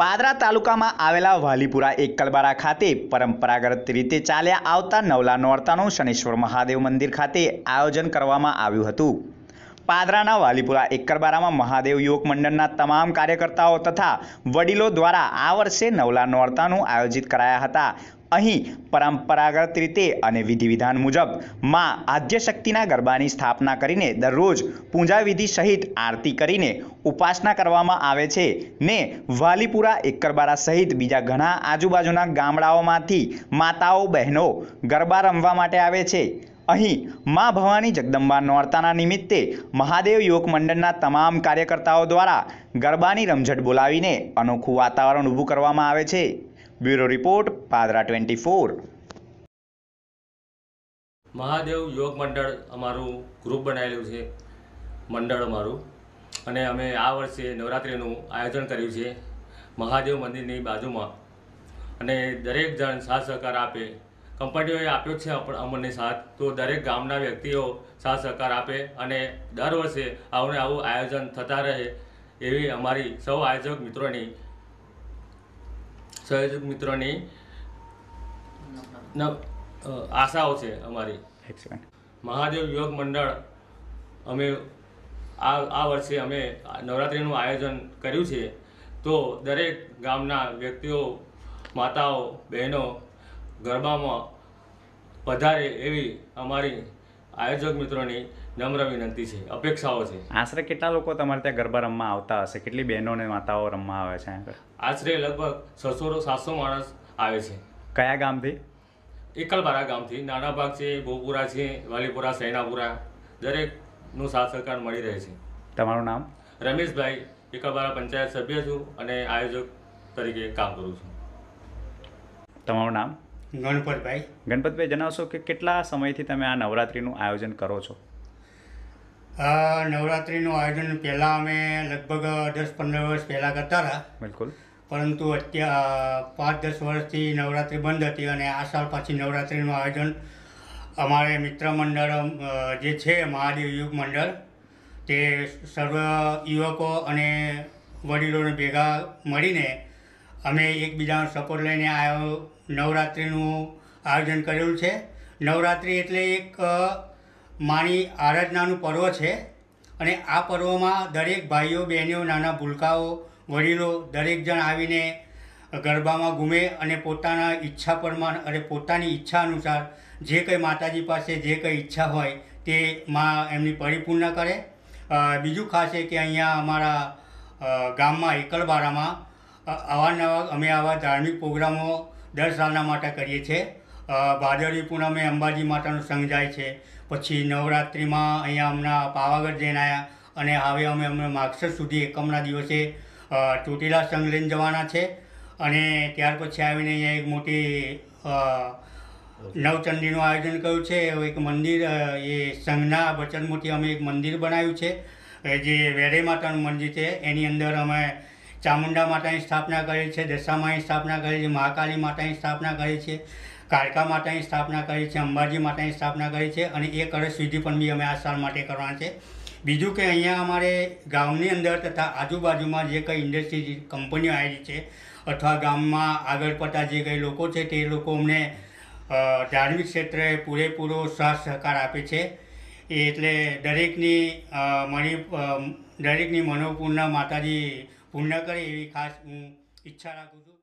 પાદરા તાલુકામાં આવેલા વાલીપુરા એકલબારા ખાતે પરંપરાગત રીતે ચાલ્યા આવતા નવલા નોરતાનું શનેશ્વર મહાદેવ મંદિર ખાતે આયોજન કરવામાં આવ્યું હતું. પાદરાના વાલીપુરા એકરબારામાં મહાદેવ યુવક મંડળના તમામ કાર્યકર્તાઓ તથા વડીલો દ્વારા આ વર્ષે નવલા નોરતાનું આયોજિત કરાયા હતા. અહીં પરંપરાગત રીતે અને વિધિવિધાન મુજબમાં આદ્યશક્તિના ગરબાની સ્થાપના કરીને દરરોજ પૂજા વિધિ સહિત આરતી કરીને ઉપાસના કરવામાં આવે છે. ને વાલીપુરા એકરબારા સહિત બીજા ઘણા આજુબાજુના ગામડાઓમાંથી માતાઓ, બહેનો ગરબા રમવા માટે આવે છે. અહીં મા ભવાની જગદંબા નોરતાના નિમિત્તે મહાદેવ યોગ મંડળના તમામ કાર્યકર્તાઓ દ્વારા ગરબાની રમઝટ બોલાવીને અનોખું વાતાવરણ ઊભું કરવામાં આવે છે. Bureau report Padra twenty four. Mahadev યોગ મંડળ અમારું ગ્રુપ બનાવેલું છે, મંડળ અમારું. અને અમે આ વર્ષે નવરાત્રિનું આયોજન કર્યું છે મહાદેવ મંદિરની બાજુમાં. અને દરેક જણ સાથ સહકાર આપે. કંપનીઓએ આપ્યો છે અમને સાથ. તો દરેક ગામના વ્યક્તિઓ સાથ સહકાર આપે અને દર વર્ષે આવું આવું આયોજન થતા રહે એવી અમારી સૌ આયોજક મિત્રોની સહયોજક મિત્રોની ન- આશાઓ છે અમારી. મહાદેવ યોગ મંડળ અમે આ આ વર્ષે અમે નવરાત્રિનું આયોજન કર્યું છે. તો દરેક ગામના વ્યક્તિઓ માતાઓ બહેનો ગરબામાં પધારે એવી અમારી આયોજક મિત્રોની નમ્ર વિનંતી છે અપેક્ષાઓ છે. આશરે કેટલા લોકો તમારે ત્યાં ગરબા રમવા આવતા હશે? કેટલી બહેનો અને માતાઓ રમવા આવે છે આશરે લગભગ છસો સાતસો માણસ આવે છે. કયા ગામથી? એકલબારા ગામથી. નાના ભાગ છે ભોપુરા છે વાલીપુરા સૈનાપુરા. દરેકનો સાથ સહકાર મળી રહે છે. તમારું નામ? રમેશભાઈ એકલબારા પંચાયત સભ્ય છું અને આયોજક તરીકે કામ કરું છું. તમારું નામ? ગણપતભાઈ. ગણપતભાઈ જણાવશો કે કેટલા સમયથી તમે આ નવરાત્રિનું આયોજન કરો છો? આ નવરાત્રિનું આયોજન પહેલાં અમે લગભગ દસ પંદર વર્ષ પહેલાં કરતા હતા. બિલકુલ. પરંતુ અત્યારે પાંચ દસ વર્ષથી નવરાત્રિ બંધ હતી અને આ સાલ પાછી નવરાત્રિનું આયોજન અમારે મિત્ર મંડળ જે છે મહાદેવ યુગ મંડળ તે સર્વ યુવકો અને વડીલોને ભેગા મળીને અમે એકબીજાનો સપોર્ટ લઈને આ નવરાત્રિનું આયોજન કરેલું છે. નવરાત્રિ એટલે એક માણી આરાધનાનું પર્વ છે અને આ પર્વમાં દરેક ભાઈઓ બહેનો નાના ભૂલકાઓ, વડીલો દરેક જણ આવીને ગરબામાં ઘૂમે અને પોતાના ઈચ્છા પ્રમાણ અને પોતાની ઈચ્છા અનુસાર જે કંઈ માતાજી પાસે જે કંઈ ઈચ્છા હોય તે માં એમની પરિપૂર્ણ કરે. બીજું ખાસ છે કે અહીંયા અમારા ગામમાં એકલબારામાં અ, નવા અમે આવા ધાર્મિક પ્રોગ્રામો દર સાલના માટે કરીએ છીએ. ભાદરવી પૂનમે અંબાજી માતાનો સંઘ જાય છે. પછી નવરાત્રિમાં અહીંયા હમણાં પાવાગઢ જઈને આવ્યા અને હવે અમે અમે માગસર સુધી એકમના દિવસે ચોટીલા સંઘ લઈને જવાના છે. અને ત્યાર પછી આવીને અહીંયા એક મોટી નવચંડીનું આયોજન કર્યું છે. એક મંદિર એ સંઘના વચનમૂર્તિ અમે એક મંદિર બનાવ્યું છે. જે વેરે માતાનું મંદિર છે એની અંદર અમે ચામુંડા માતાની સ્થાપના કરી છે, દશામાની સ્થાપના કરી છે મહાકાલી માતાની સ્થાપના કરી છે, કાળકા માતાની સ્થાપના કરી છે, અંબાજી માતાની સ્થાપના કરી છે અને એ કળશ વિધિ પણ બી અમે આ સાલ માટે કરવાના છે. બીજું કે અહીંયા અમારે ગામની અંદર તથા આજુબાજુમાં જે કંઈ ઇન્ડસ્ટ્રી કંપનીઓ આવેલી છે અથવા ગામમાં આગળ પડતા જે કંઈ લોકો છે તે લોકો અમને ધાર્મિક ક્ષેત્રે પૂરેપૂરો સાથ સહકાર આપે છે. એટલે દરેકની મણી દરેકની મનોપૂર્ણ માતાજી પૂર્ણ કરે એવી ખાસ હું ઈચ્છા રાખું છું.